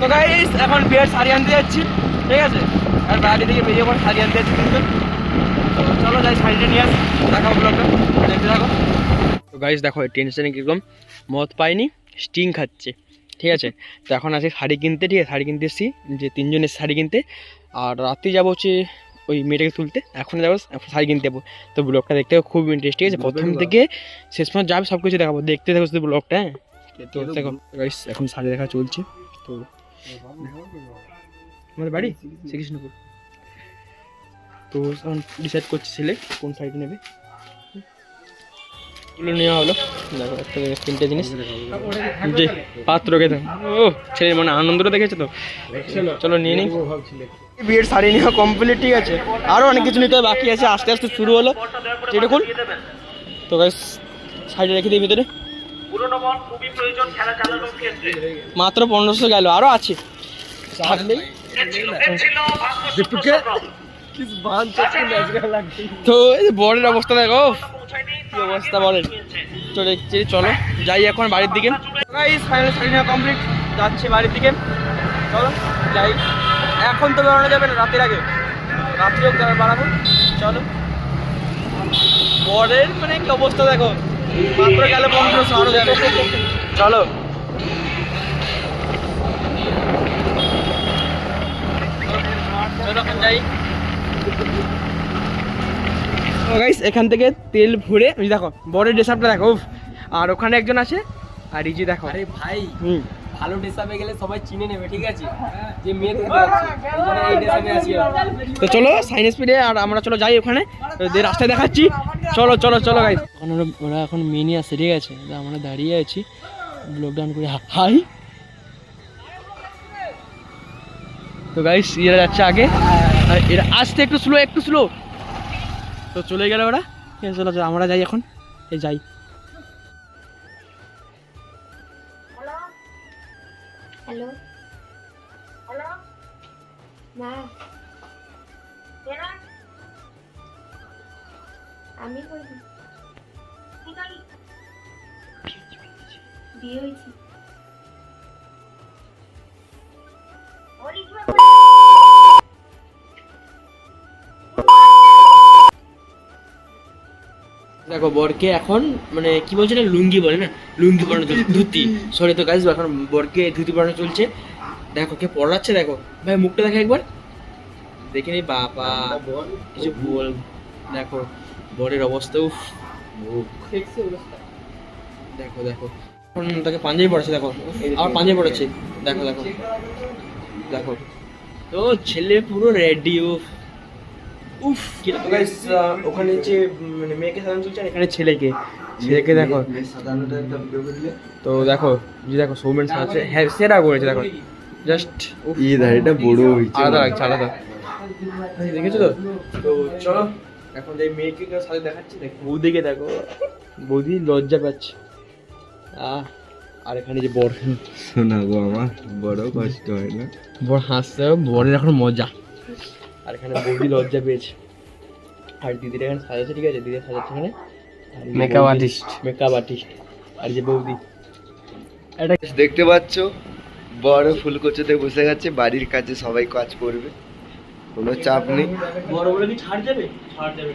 তো গাইস এখন বিয়ের শাড়ি আনতে যাচ্ছি ঠিক আছে? আর বাড়ি থেকে বেরিয়ে পর শাড়ি আনতে যাচ্ছি কিন্তু। তো চলো যাই শাড়িটা নিয়ে আসি দেখাও ব্লগটা দেখতে থাকো। তো গাইস দেখো টেনশনে কীরকম মদ পাইনি স্টিং খাচ্ছে ঠিক আছে? তো এখন আছে শাড়ি কিনতে ঠিক আছে? শাড়ি কিনতে এসেছি যে তিনজনের শাড়ি কিনতে। আর রাত্রি যাব হচ্ছে ওই মেয়েটাকে তুলতে এখন যাব শাড়ি কিনতে যাব। তো ব্লগটা দেখতে খুব ইন্টারেস্ট ঠিক আছে? প্রথম থেকে শেষ পর্যন্ত যাবে সব কিছু দেখাবো। দেখতে থাকো শুধু ব্লগটা হ্যাঁ? তো দেখো এখন শাড়ি দেখা চলছে। তো আমাদের বাড়ি? শ্রীকৃষ্ণপুর। তো এখন ডিসাইড করছি ছেলে কোন সাইড নেবে? এগুলো নেওয়া হলো। দেখো একটা থেকে তিনটে জিনিস। জি পাত্রকে দাও ও ছেলের মানে আনন্দটা দেখেছ তো? চলো নিয়ে নিই। বিয়ের শাড়ি নেওয়া কমপ্লিট ঠিক আছে। আরও অনেক কিছু নিতে হবে বাকি আছে আস্তে আস্তে শুরু হলো। যেরকম তো শাড়ি রেখে দিই ভিতরে। মাত্র পনেরোশো গেল আরও আছে। থাকলেই তো এই যে বরের অবস্থা দেখো। কি অবস্থা বলেন? চলে চলো যাই এখন বাড়ির দিকে। ফাইনাল কমপ্লিট যাচ্ছে বাড়ির দিকে। চলো যাই। এখন তো বেরোনো যাবে না রাতের আগে। রাত্রেও বাড়াবো। চলো। বরের মানে কি অবস্থা দেখো? মাত্র গেলে আরও যাবে। চলো। চলো এখন যাই গাইস এখান থেকে তেল ভরে ওই দেখো বড় ড্রেসআপটা দেখো উফ। আর ওখানে একজন আছে আর এই যে দেখো। আরে ভাই হুম। ভালো ড্রেসাপে গেলে সবাই চিনে নেবে ঠিক আছে? যে মেয়ে তো চলো সাইন স্পিডে আর আমরা চলো যাই ওখানে। যে রাস্তায় দেখাচ্ছি চলো চলো চলো গাইস এখন ওরা এখন মেনে আসছে ঠিক আছে? আমরা দাঁড়িয়ে আছি। লকডাউন করে হাই। তো গাইস এরা যাচ্ছে আগে। আর এরা আসতে একটু স্লো একটু স্লো তো চলে গেল ওরা। ঠিক আছে চলো চলো, আমরা যাই এখন। এই যাই। হ্যালো হ্যালো মা? আমি দেখো, বরকে এখন মানে কি বলছে না, লুঙ্গি বলে না? লুঙ্গি পরানো চলছে ধুতি। সরি তো গাইজ এখন বরকে ধুতি পরানো চলছে। দেখো, কে পড়াচ্ছে দেখো। ভাই, মুখটা দেখো একবার। দেখে নি, বাবা। কিছু বল দেখো বরের অবস্থা উফ দেখো দেখো। এখন তাকে পাঞ্জাবি পড়াচ্ছে দেখো। আবার পাঞ্জাবি পড়াচ্ছে। দেখো দেখো। দেখো। তো ছেলে পুরো রেডি উফ। উফ কি ওখানে যে মানে মেয়েকে সাজানো চলছে এখানে ছেলেকে। ছেলেকে দেখো। তো দেখো যে দেখো সৌমেন সাজাচ্ছে। হ্যাঁ সেরা করেছে দেখো। জাস্ট এই দাড়িটা বড় হয়েছে। আলাদা লাগছে আলাদা। দেখেছ তো? তো চলো। এখন এই মেয়েকে কেউ সাথে দেখাচ্ছি দেখো। বৌদিকে দেখো। বৌদি লজ্জা পাচ্ছে। আহ আর এখানে যে বর। শোনা গো আমার বড় কষ্ট হয় না? বর হাসছে বরের এখন মজা। আর এখানে বৌদি লজ্জা পেয়েছে। আর দিদির এখানে সাজাচ্ছে ঠিক আছে? দিদি সাজাচ্ছে এখানে। Makeup artist. মেকআপ আর্টিস্ট আর যে বৌদি। দেখতে পাচ্ছ বড় ফুলকোচোতে বসে গেছে বাড়ির কাছে সবাই কাজ করবে। কোনো চাপ নেই। বড় বলে কি ছাড় দেবে? ছাড় যাবে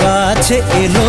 কাছে এলো।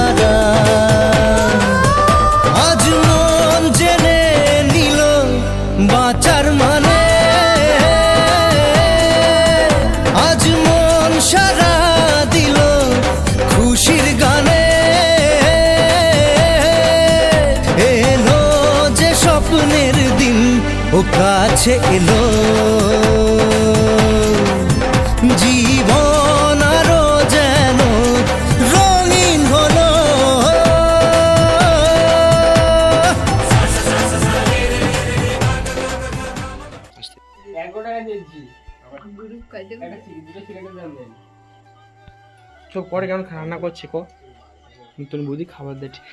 কাছে এলো। যেন রঙিন চোখ পরে কেমন রান্না করছে কো? নতুন বুদ্ধি খাবার দে ঠিক।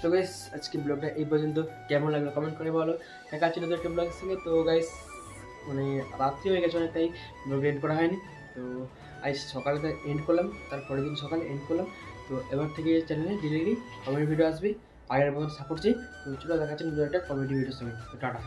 তো গাইস আজকে ব্লগটা এই পর্যন্ত। কেমন লাগল কমেন্ট করে বলো। দেখা ছিল তো একটা ব্লগের সঙ্গে। তো গাইস মানে রাত্রি হয়ে গেছে অনেক তাই ব্লগ এন্ড করা হয়নি। তো আজ সকালে এন্ড করলাম। তারপরের দিন সকালে এন্ড করলাম। তো এবার থেকে চ্যানেলে ডেলি কমেডি ভিডিও আসবে। আগের মতো সাপোর্ট চাই তো চলো দেখা যাচ্ছে নতুন একটা কমেডি ভিডিওর সঙ্গে। তো টাটা।